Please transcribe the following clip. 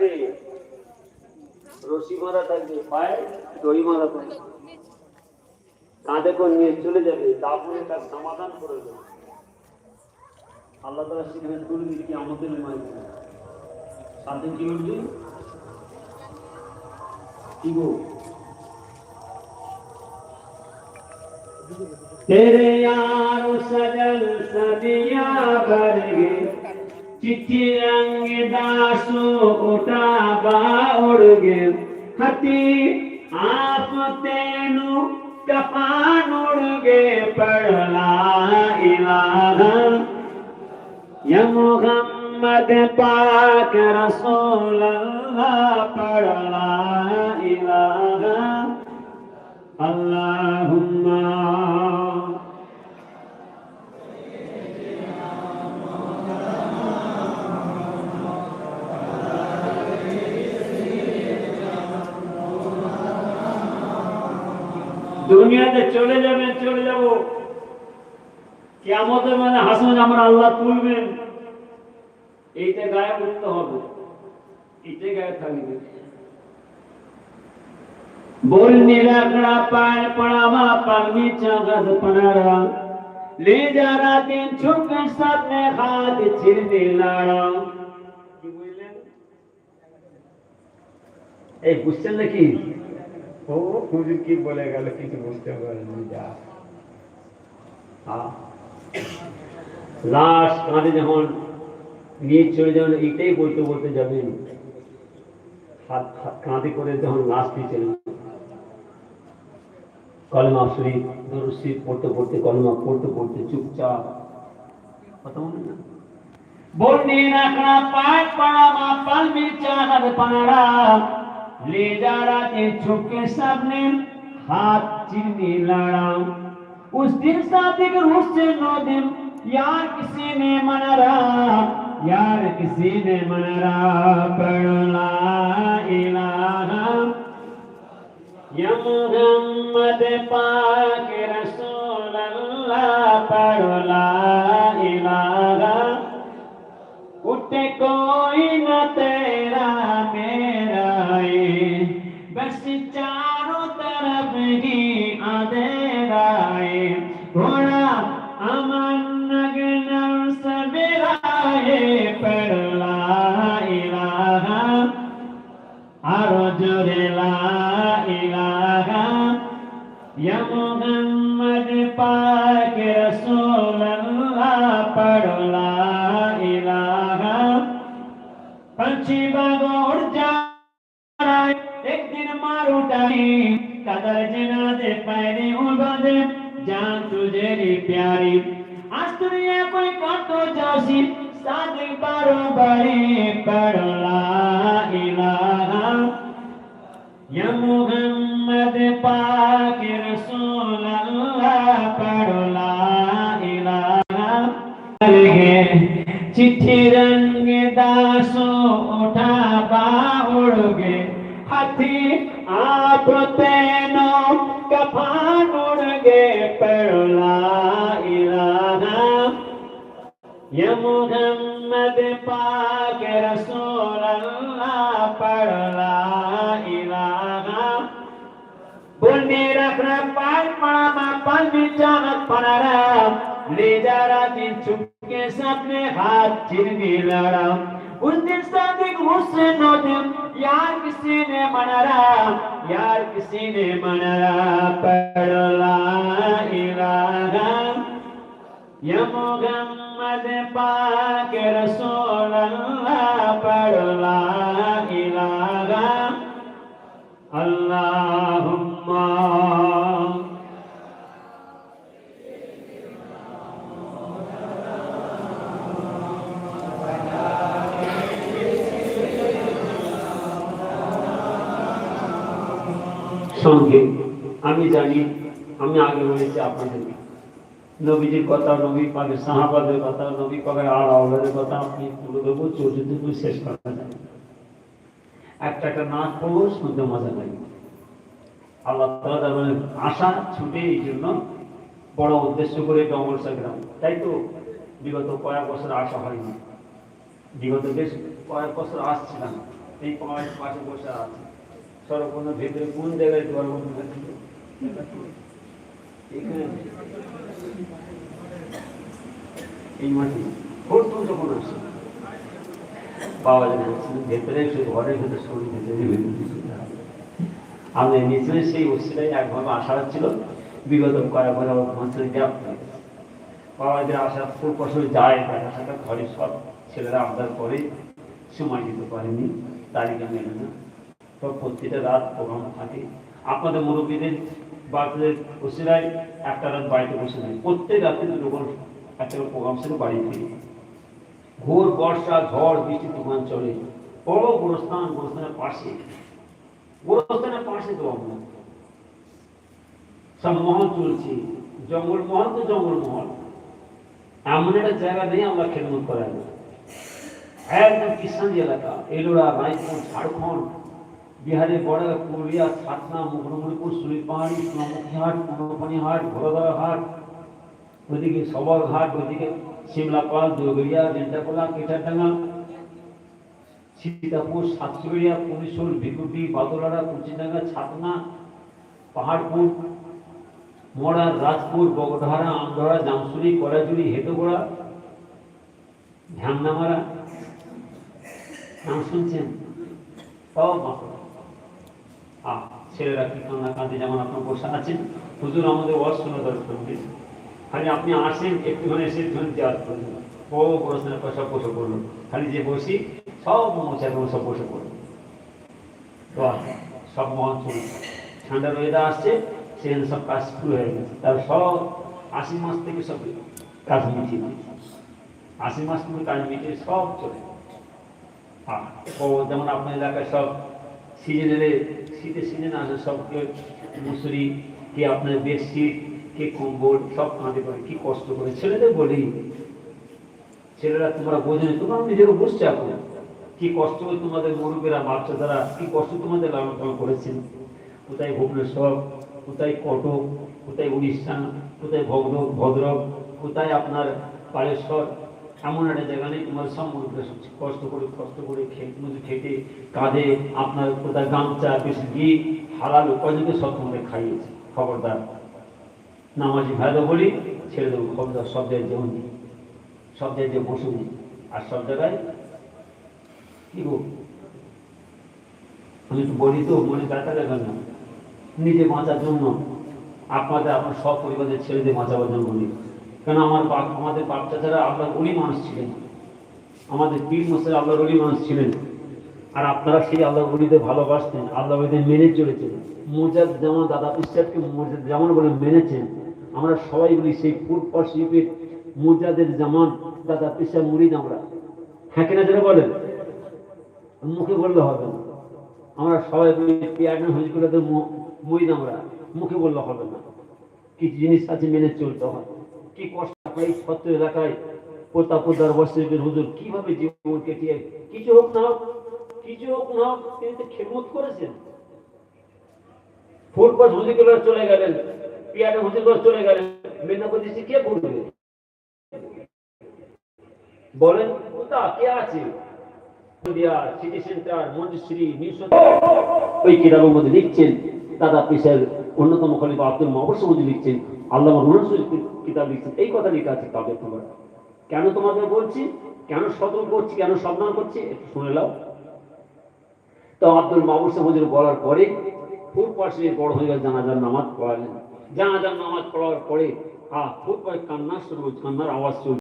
থাকবে রশি মারা থাকবে পায়ে দড়ি মারা থাকবে কাঁধে করে নিয়ে চলে যাবে দাপনে তার সমাধান করে দেবে আল্লাহ তালা শিখবেন করবি কি আমাদের মাঝে সাথে কি বলবি কি গো तेरे यार सजल सदिया भर गे चिट्ठी रंग दासो उठा बा उड़ गे हती आप तेनु कपान उड़ गे पड़ला इलाहा या मोहम्मद पाक रसूल अल्लाह पड़ला इलाहा अल्लाहुम्मा কেমতের মানে হাসবেন আমার আল্লাহ তুলবেন এইটা গায়ে উঠতে হবে এইটা গায়ে থাকবে बोलने लकड़ा पान पड़ावा पगनी चगद पनारा ले जा रहा दिन छुप सब ने हाथ छिड़ने लाड़ा কি বললেন এই বুঝছেন নাকি ও হুজুর কি বলে গেল কিছু বুঝতে পারেনি যা লাশ কাঁধে যখন নিয়ে চলে যাবেন, এইটাই বলতে বলতে যাবেন, হাত কাঁধে করে যখন লাশ দিয়েছেন কলমা শরীফ, দরুদ শরীফ পড়তে পড়তে, কলমা পড়তে পড়তে চুপচাপ, কথা মনে না। বন্দি রাখনা পাক পাড়া, মা পাল মির্চা হাত পাড়া। লেজারাতে চোখের সামনে, হাত চিনি লড়াও उस दिन सादिक उससे नौ दिन यार किसी ने मनरा यार किसी ने मनरा पढ़ ला इलाहा या मोहम्मद पाक रसूल अल्लाह पढ़ ला इलाहा उठे कोई घोड़ा अमन नगन सबेराए पर ला इलाहा आरो जोरे ला इलाहा या मोहम्मद पाक रसूल अल्लाह पर ला इलाहा पंछी बागो उड़ जा एक दिन मारू टाइम कदर जनाजे पैरे उबादे प्यारी। आस्तुरिया कोई कौन तो जासी सादी पारो बड़ी पड़ोला इला या मुहम्मद पाक रसूल अल्लाह पड़ोला इला अलगे चिट्ठी रंग दासो उठा बा उड़गे, हाथी आप ते मुहम्मद पाक रसूल अल्लाह पड़ला इलाहा बोलने रखना पड़ा माँ में चाहत पड़ा ले जा रहा दिन चुपके सबने हाथ चिरने लड़ा उस दिन सादिक मुझसे नो दिन यार किसी ने मनरा यार किसी ने मनरा पढ़ ला इलाहा या मुहम्मद মোহাম্মদ পাক রসোল্লাহ পড়লা ইলাগা আল্লাহুম্মা সঙ্গে আমি জানি আমি আগে বলেছি আপনাদের নবীজির কথা নবী পাকের সাহাবাদের কথা নবী পাকের আর কথা আপনি তুলে দেবো দেবো শেষ করা যায় একটা একটা নাচ পড়ব শুনতে মজা লাগে। আল্লাহ তাআলা তার মানে আশা ছুটে এই জন্য বড় উদ্দেশ্য করে ডঙ্গল সাগ্রাম তাই তো বিগত কয়েক বছর আসা হয়নি। বিগত বেশ কয়েক বছর আসছিলাম এই পাঁচ পাশে বসে আছে। সর্বপূর্ণ ভেতরে কোন জায়গায় তোমার বন্ধু এই মাটি যখন আসে পাওয়া না ভেতরে সে ভেতরে শরীর ভেতরে নিচে সেই একভাবে আশা বিগত গ্যাপ আশা যায় তার আশাটা ঘরে সব ছেলেরা করে সময় দিতে পারেনি মেনে না তো প্রতিটা রাত প্রোগ্রাম থাকে আপনাদের মুরব্বীদের বাচ্চাদের ওসিরাই একটা রাত বাড়িতে বসে নেয় প্রত্যেক রাতে দুটো করে একটা প্রোগ্রাম ছিল বাড়ি ফিরে। ঘোর বর্ষা, ঝড়, বৃষ্টি, তুফান চলে। বড় গোরস্থান, গোরস্থানের পাশে। গোরস্থানের পাশে তো আমরা। সব মহল চলছে। জঙ্গল মহল তো জঙ্গল মহল। এমন একটা জায়গা নেই আমরা খেদমত করাই না একদম কিষানি এলাকা, এলোরা, রায়পুর, ঝাড়খণ্ড। বিহারের বড় পুরুলিয়া ছাতনা মুকুটমণিপুর সুরিপাহাড়ি সোনামুখীহাট পূর্ণপানিহাট ঘোড়াদা হাট ওইদিকে সবরঘাট ওইদিকে সিমলাপাল দোগড়িয়া জেন্টাকোলা কেটারডাঙ্গা সীতাপুর সাতচুরিয়া পুলিশুর ভিকুটি বাদলাড়া কুচিডাঙ্গা ছাতনা, পাহাড়পুর মরার রাজপুর, বগধারা, আমধরা জামসুরি কলাজুরি হেতগোড়া ঝাংনামারা নাম শুনছেন? সব আ ছেলেরা কি কান্না কাঁদে যেমন আপনার বসে আছেন হুজুর আমাদের ওয়াজ শোনা দরকার খালি আপনি আসেন, একটুখানি এসে দেওয়ার করলেন ও বসে সব বসে পড়ল। খালি যে বসি, সব মোচার সব বসে পড়ল। তো সব মহল চলছে ঠান্ডার ওয়েদার আসছে, সেখানে সব কাজ শুরু হয়ে গেছে। তার সব আশি মাস থেকে সব কাজ দিয়েছে। আশি মাস থেকে কাজ মিটিয়ে সব চলে যেমন আপনার এলাকায় সব সিজনে শীতের সিজন আসে সব কেউ মুসুরি কে আপনার বেডশিট কে কম্বল সব কাঁদে করে কি কষ্ট করে। ছেলেদের বলি ছেলেরা তোমরা বোঝে না, তোমরা নিজেরা বুঝছে এখন কি কষ্ট তোমাদের মুরব্বীরা বাচ্চা দ্বারা কি কষ্ট তোমাদের লালন পালন করেছেন। কোথায় ভুবনেশ্বর কোথায় কটক কোথায় উড়িষ্যা কোথায় ভদ্রক ভদ্রক কোথায় আপনার বালেশ্বর এমন একটা জায়গা নেই তোমার সব সব কষ্ট করে কষ্ট করে খেতে খেটে, কাঁধে আপনার কোথায় গামছা বেশি ঘি হালাল উপার্জনকে সব তোমাদের খাইয়েছে। খবরদার। নামাজি ভাইদের বলি ছেড়ে দেবো, খবরদার, সব জায়গায় যেমন সব জায়গায় যে বসুন আর সব জায়গায় কি গো? আমি একটু বলি তো, মনে ব্যথা লাগান না। নিজে বাঁচার জন্য, আপনাদের, আপনার সব পরিবারের ছেলেদের বাঁচাবার জন্য বলি। কেন আমার বাপ, আমাদের চাচারা আল্লাহর অলি মানুষ ছিলেন? আমাদের পীর মশাই আল্লাহর অলি মানুষ ছিলেন। আর আপনারা সেই আল্লাহ অলিদের ভালোবাসতেন, আল্লাহ ওদের মেনে চলেছেন। মোজাদ যেমন দাদা পিসাবকে মোজাদ যেমন বলে মেনেছেন। আমরা সবাই বলি সেই শিল্পের মোজাদের যেমন দাদা পিসাব মুরিদ আমরা। হ্যাঁ কিনা যেটা বলেন? মুখে বললে হবে না। আমরা সবাই বলি পিয়ানো হজগুলোতে মুরিদ আমরা। মুখে বললে হবে না। কিছু জিনিস আছে মেনে চলতে হয়। কি কষ্ট এই সত্য এলাকায় প্রতাপদার বর্ষের হুজুর কীভাবে জীবন কেটিয়ে কিছু হোক না হোক, কিছু হোক না হোক, তিনি তো খেদমত করেছেন। ফুটবল হুজুরগুলো চলে গেলেন পিয়ানো হুজুরগুলো চলে গেলেন মেদিনীপুর দেশে কে করবে বলেন কোথা? কে আছে? সিটি সেন্টার মঞ্জুশ্রী নিউজ ওই কিতাবের মধ্যে লিখছেন দাদা পেশার অন্যতম খলিফা আব্দুল মাহবুর মধ্যে লিখছেন আল্লাহ কিতাব লিখছেন, এই কথা লেখা আছে কাবে তোমার। কেন তোমাদের বলছি? কেন সতর্ক করছি? কেন সাবধান করছি? একটু শুনে নাও। তো আব্দুল মাহবুর হুজুর বলার পরে ফুল পাশে বড় হয়ে গেল, জানাজার নামাজ পড়ালেন। জানাজার নামাজ পড়ার পরে আহ ফুল পাশে কান্না শুরু কান্নার আওয়াজ